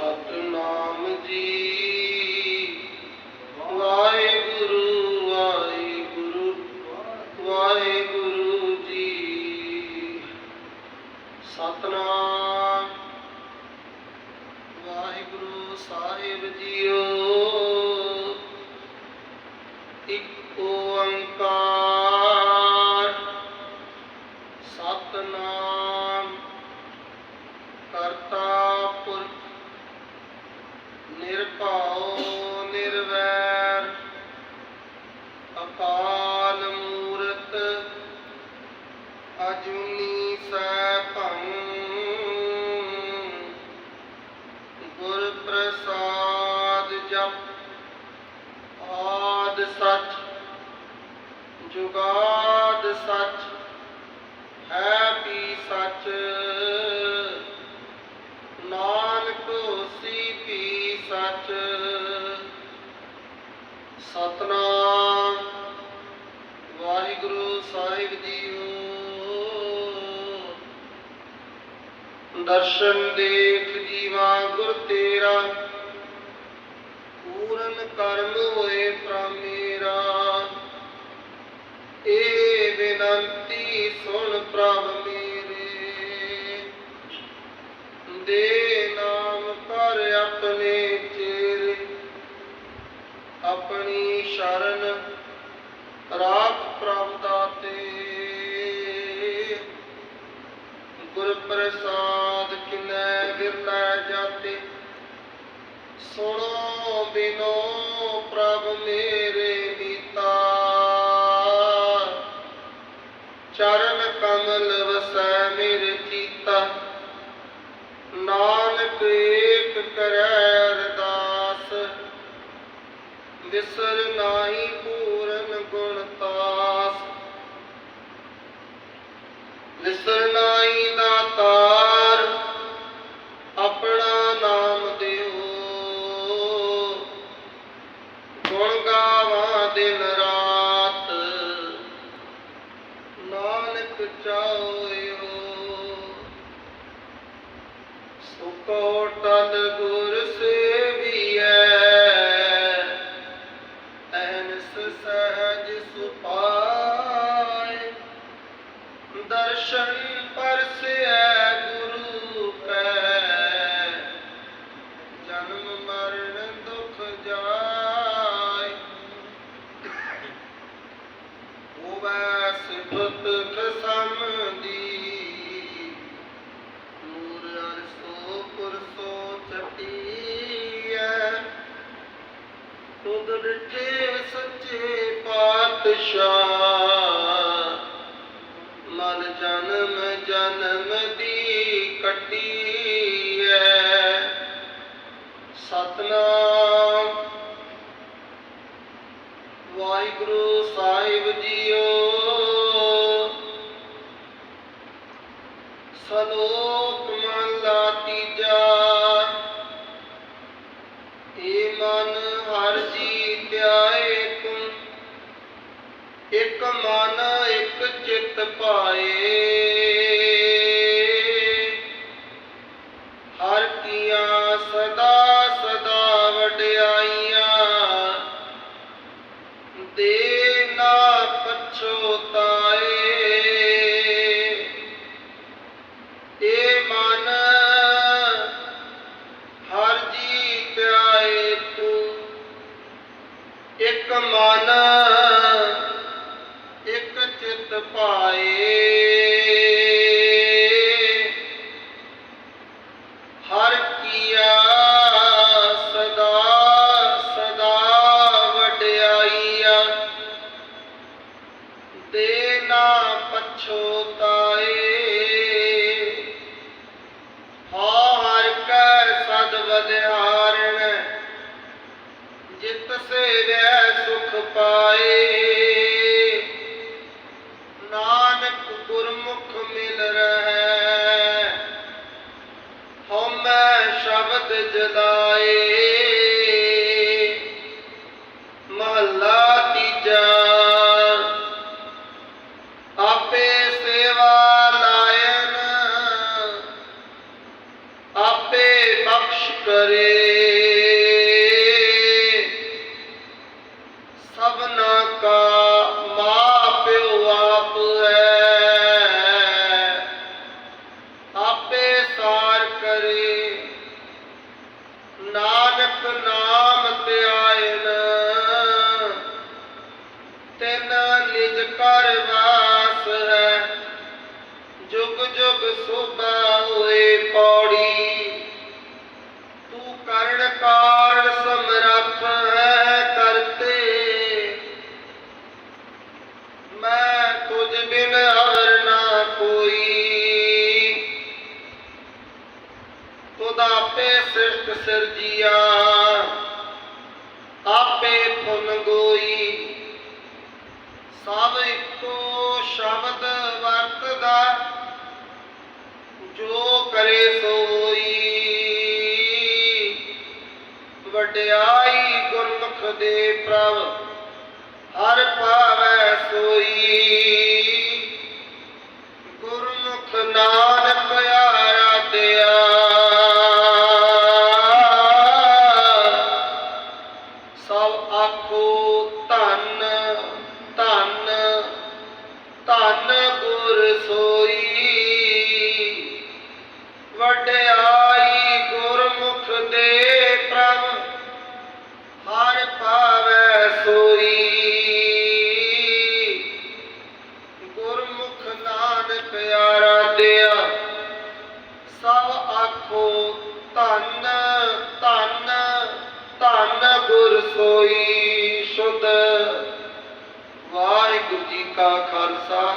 ਸਤਨਾਮ ਜੀ। ਵਾਹਿਗੁਰੂ ਵਾਹਿਗੁਰੂ ਵਾਹਿਗੁਰੂ ਜੀ। ਸਤਨਾਮ। ਵਾਹਿਗੁਰੂ ਸਾਹਿਬ ਜੀਓ। ਸੱਚ ਜੁਗਾਦ ਸੱਚ ਹੈ ਵੀ ਸੱਚ। ਨਾਨਕ ਹੋਸੀ ਵੀ ਸੱਚ। ਸਤਨਾਮ, ਵਾਹਿਗੁਰੂ ਸਾਹਿਬ ਜੀਓ। ਦਰਸ਼ਨ ਦੇਖ ਜੀਵਾ ਗੁਰ ਤੇਰਾ, ਪੂਰਨ ਕਰਮ ਹੋਏ ਪ੍ਰਮੇਰਾ ਏ ਬੇਨੰਤੀ ਸੁਣ ਪ੍ਰਭ ਮੇਰੇ। ਦੇ ਨਾਮ ਕਰ ਆਪਣੇ ਚੇਰੇ। ਆਪਣੀ ਸ਼ਰਨ ਰਾਖ ਪ੍ਰਭ ਦਾਤੇ ਗੁਰ ਪ੍ਰਸਾਦ ਕਿਨੈ ਵਿਰਲਾ ਜਾਤੇ। ਸੁਣੋ ਬਿਨੋ ਨਾਨਕ ਏਕ ਕਰੈ ਅਰਦਾਸ। ਵਿਸਰ ਨਾਹੀ ਪੂਰਨ ਗੁਣ ਤਾਸ। ਵਿਸਰ ਨਾਹੀ ਸੁਕੋ ਟਲ ਗੁਰ ਸੇਵੀਐ। ਐਨਸ ਸਹਜ ਸੁਪਾਏ। ਦਰਸ਼ਨ ਪਰਸੈ ਤੁਧ ਸੱਚੇ ਪਾਤਸ਼ਾਹ। ਮਨ ਜਨਮ ਜਨਮ ਦੀ ਕੱਟੀ ਐ। ਸਤਨਾਮ। ਵਾਹਿਗੁਰੂ। ਚਿੱਤ ਪਾਏ ਚਿੱਤ ਪਾਏ ਹਰ ਕੀਆ ਸਦਾ ਸਦਾ ਵਡਿਆਈਆ। ਦੇ ਨਾ ਪਛੋਤਾਏ ਹਰ ਕੈ ਸਦ ਬਲਿਹਾਰਣ ਜਿਤ ਸੇਵੈ ਸੁਖ ਪਾਏ। ਜਗਤ ਮਹੱਲਾ ਤੀਜਾ। ਆਪੇ ਸੇਵਾ ਲਾਇਨ ਆਪੇ ਬਖਸ਼ ਕਰੇ। the ਸੋਈ। ਵਡਿਆਈ ਗੁਰਮੁਖ ਦੇ ਪ੍ਰਭ ਹਰ ਪਾਵੈ ਸੋਈ। ਗੁਰਮੁਖ ਨਾਨਕ ਆਰਾਧਿਆ ਸਭ ਆਖੋ ਤਾਂ ਗੁਰ ਸੋਈ ਸੁਧ। ਵਾਹਿਗੁਰੂ ਜੀ ਕਾ ਖਾਲਸਾ।